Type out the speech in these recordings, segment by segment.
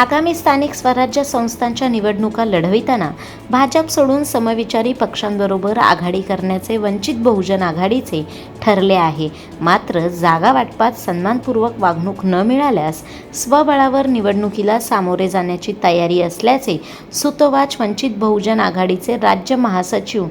आगामी स्थानिक स्वराज्य संस्थांच्या निवडणुका लढविताना भाजप सोडून समविचारी पक्षांबरोबर आघाडी करण्याचे वंचित बहुजन आघाडीचे ठरले आहे. मात्र जागा वाटपात सन्मानपूर्वक वागणूक न मिळाल्यास स्वबळावर निवडणुकीला सामोरे जाण्याची तयारी असल्याचे सुतोवाच वंचित बहुजन आघाडीचे राज्य महासचिव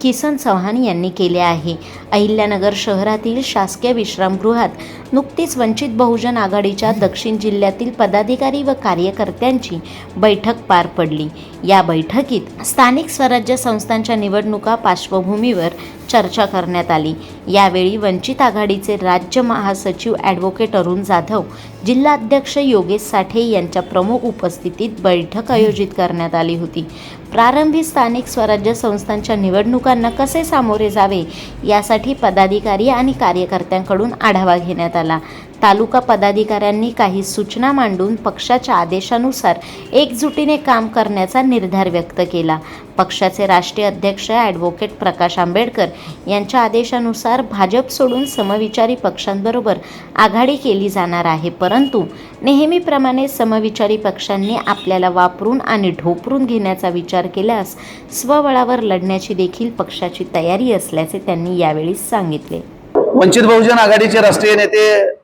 किसन चव्हाण यांनी केले आहे. अहिल्यानगर शहरातील शासकीय विश्रामगृहात नुकतीच वंचित बहुजन आघाडीच्या दक्षिण जिल्ह्यातील पदाधिकारी व कार्यकर्त्यांची बैठक पार पडली. या बैठकीत स्थानिक स्वराज्य संस्थांच्या निवडणुका पार्श्वभूमीवर चर्चा करण्यात आली. यावेळी वंचित आघाडीचे राज्य महासचिव ॲडव्होकेट अरुण जाधव जिल्हाध्यक्ष योगेश साठे यांच्या प्रमुख उपस्थितीत बैठक आयोजित करण्यात आली होती. प्रारंभी स्थानिक स्वराज्य संस्थांच्या निवडणुकांना कसे सामोरे जावे यासाठी पदाधिकारी आणि कार्यकर्त्यांकडून आढावा घेण्यात आला. तालुका पदाधिकाऱ्यांनी काही सूचना मांडून पक्षाच्या आदेशानुसार एकजुटीने काम करण्याचा निर्धार व्यक्त केला. पक्षाचे राष्ट्रीय अध्यक्ष ॲडव्होकेट प्रकाश आंबेडकर यांच्या आदेशानुसार भाजप सोडून समविचारी पक्षांबरोबर आघाडी केली जाणार आहे. परंतु नेहमीप्रमाणे समविचारी पक्षांनी आपल्याला वापरून आणि ढोपरून घेण्याचा विचार केल्यास स्वबळावर लढण्याची देखील पक्षाची तयारी असल्याचे त्यांनी यावेळी सांगितले. वंचित बहुजन आघाडीचे राष्ट्रीय नेते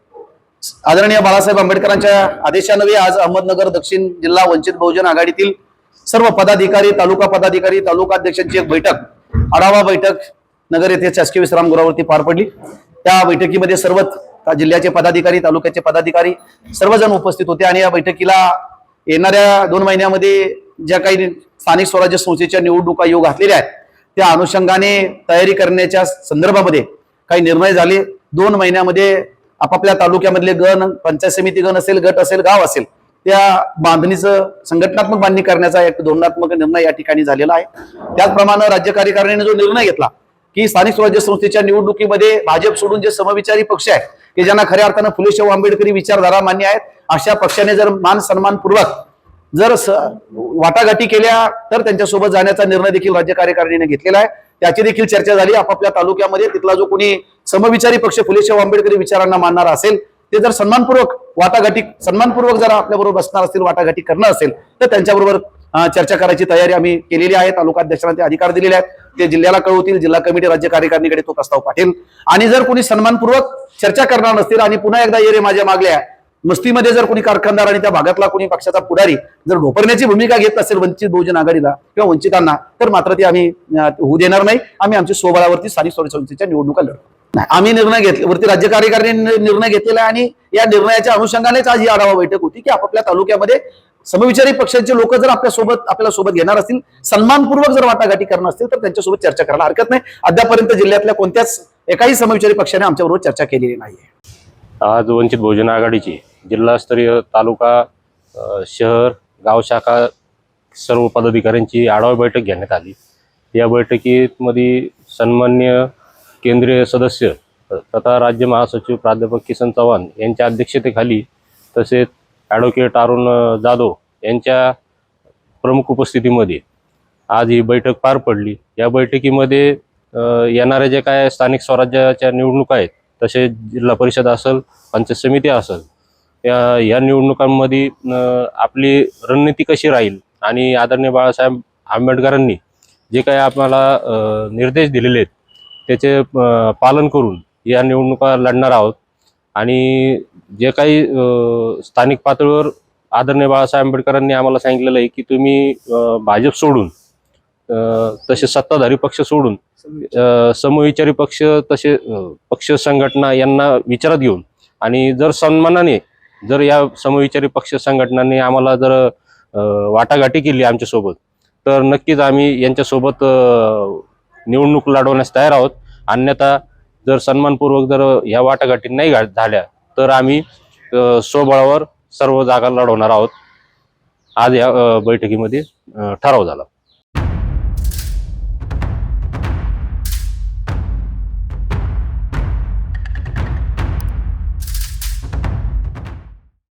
आदरणीय बाळासाहेब आंबेडकरांच्या आदेशान्वये आज अहमदनगर दक्षिण जिल्हा वंचित बहुजन आघाडीतील सर्व पदाधिकारी तालुका पदाधिकारी तालुका अध्यक्षांची एक बैठक आढावा बैठक नगर येथे शासकीय विश्रामगृहावरती पार पडली. त्या बैठकीमध्ये सर्वच जिल्ह्याचे पदाधिकारी तालुक्याचे पदाधिकारी सर्वजण उपस्थित होते आणि या बैठकीला येणाऱ्या दोन महिन्यामध्ये ज्या काही स्थानिक स्वराज्य संस्थेच्या निवडणुका योग घातलेल्या आहेत त्या अनुषंगाने तयारी करण्याच्या संदर्भामध्ये काही निर्णय झाले. दोन महिन्यामध्ये आपापल्या तालुक्यामधले गण पंचायत समिती गण असेल गट असेल गाव असेल त्या बांधणीचं संघटनात्मक बांधणी करण्याचा एक धोरणात्मक निर्णय या ठिकाणी झालेला आहे. त्याचप्रमाणे राज्य कार्यकारिणीने जो निर्णय घेतला की स्थानिक स्वराज्य संस्थेच्या निवडणुकीमध्ये भाजप सोडून जे समविचारी पक्ष आहेत की ज्यांना खऱ्या अर्थानं फुले शाहू आंबेडकरी विचारधारा मान्य आहेत अशा पक्षाने जर मान सन्मानपूर्वक जर वाटाघाटी केल्या तर त्यांच्यासोबत जाण्याचा निर्णय देखील राज्य कार्यकारिणीने घेतलेला आहे. त्याची देखील चर्चा झाली. आपापल्या तालुक्यामध्ये तिथला जो कोणी समविचारी पक्ष फुलेशाह आंबेडकरी विचारांना मानणार असेल ते जर सन्मानपूर्वक वाटाघाटी सन्मानपूर्वक जर आपल्याबरोबर बसणार असतील वाटाघाटी करणं असेल तर त्यांच्याबरोबर चर्चा करायची तयारी आम्ही केलेली आहे. तालुका अध्यक्षांना ते अधिकार दिलेले आहेत. ते जिल्ह्याला कळवतील जिल्हा कमिटी राज्य कार्यकारिणीकडे तो प्रस्ताव पाठेल. आणि जर कोणी सन्मानपूर्वक चर्चा करणार नसतील आणि पुन्हा एकदा ये रे माझ्या मागल्या मस्तीमध्ये जर कोणी कारखानदार आणि त्या भागातला कोणी पक्षाचा पुढारी जर ढोपरण्याची भूमिका घेत असेल वंचित बहुजन आघाडीला किंवा वंचितांना तर मात्र ते आम्ही होऊ देणार नाही. आम्ही आमच्या स्वबळावरती स्थानिक स्वराज्य संस्थेच्या निवडणुका लढतो नाही आम्ही निर्णय घेतले वरती राज्य कार्यकारिणीने निर्णय घेतलेला आहे आणि या निर्णयाच्या अनुषंगानेच आज ही आढावा बैठक होती की आपापल्या तालुक्यामध्ये समविचारी पक्षाचे लोक जर आपल्यासोबत आपल्याला सोबत घेणार असतील सन्मानपूर्वक जर वाटाघाटी करणार असतील तर त्यांच्यासोबत चर्चा करायला हरकत नाही. अद्यापर्यंत जिल्ह्यातल्या कोणत्याच एकाही समविचारी पक्षाने आमच्याबरोबर चर्चा केलेली नाहीये. आज वंचित बहुजन आघाडीची जिल्हास्तरीय तालुका शहर गाव शाखा सर्व पदाधिकाऱ्यांची आढावा बैठक घेण्यात आली. या बैठकीमध्ये सन्मान्य केंद्रीय सदस्य तथा राज्य महासचिव प्राध्यापक किसन चव्हाण यांच्या अध्यक्षतेखाली तसेच ॲडव्होकेट अरुण जाधव यांच्या प्रमुख उपस्थितीमध्ये आज ही बैठक पार पडली. या बैठकीमध्ये येणाऱ्या जे काय स्थानिक स्वराज्याच्या निवडणुका आहेत तसेच जिल्हा परिषद असेल पंचायत समिती असेल या या निवडणुकांमध्ये आपली रणनीती कशी राहील आणि आदरणीय बाळासाहेब आंबेडकरांनी जे काही आम्हाला निर्देश दिलेले आहेत त्याचे पालन करून या निवडणुका लढणार आहोत. आणि जे काही स्थानिक पातळीवर आदरणीय बाळासाहेब आंबेडकरांनी आम्हाला सांगितलेलं आहे की तुम्ही भाजप सोडून तसे सत्ताधारी पक्ष सोडून समविचारी पक्ष तसे पक्ष संघटना यांना विचारात घेऊन आणि जर सन्मानाने जर या समविचारी पक्ष संघटनांनी आम्हाला जर वाटाघाटी केली आमच्यासोबत तर नक्कीच आम्ही यांच्यासोबत निवडणूक लढवण्यास तयार आहोत. अन्यथा जर सन्मानपूर्वक जर ह्या वाटाघाटी नाही झाल्या तर आम्ही स्वबळावर सर्व जागा लढवणार आहोत. आज या बैठकीमध्ये ठराव झाला.